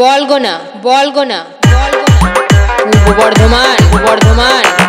বলগোনা বলগোনা বলগোনা। Purba Bardhaman Bardhaman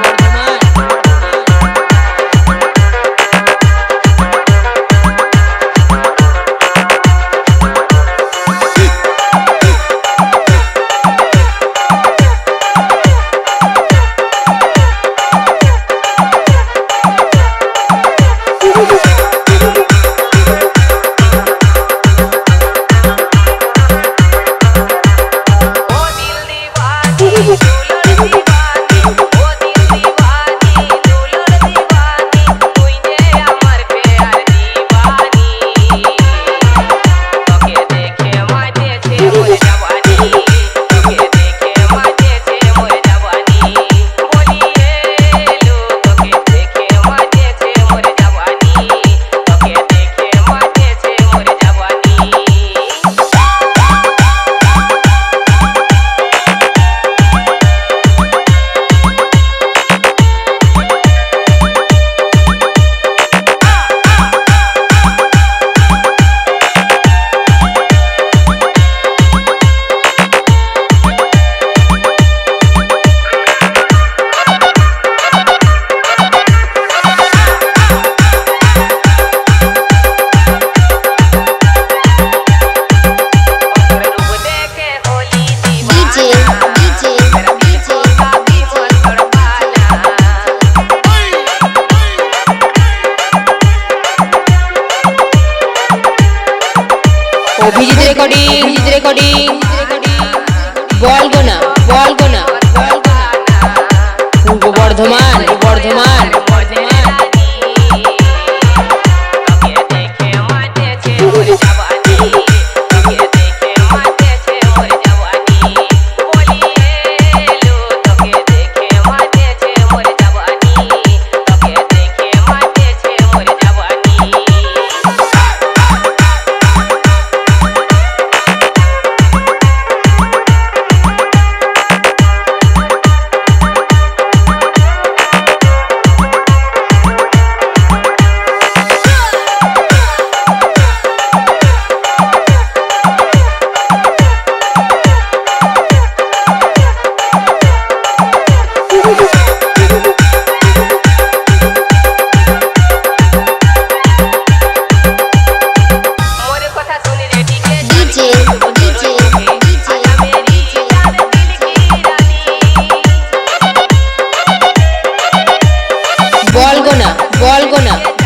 Abhijit recording Abhijit recording বল গোনা বল গোনা পূর্ব বর্ধমান বর্ধমান বর্ধমান Golgona.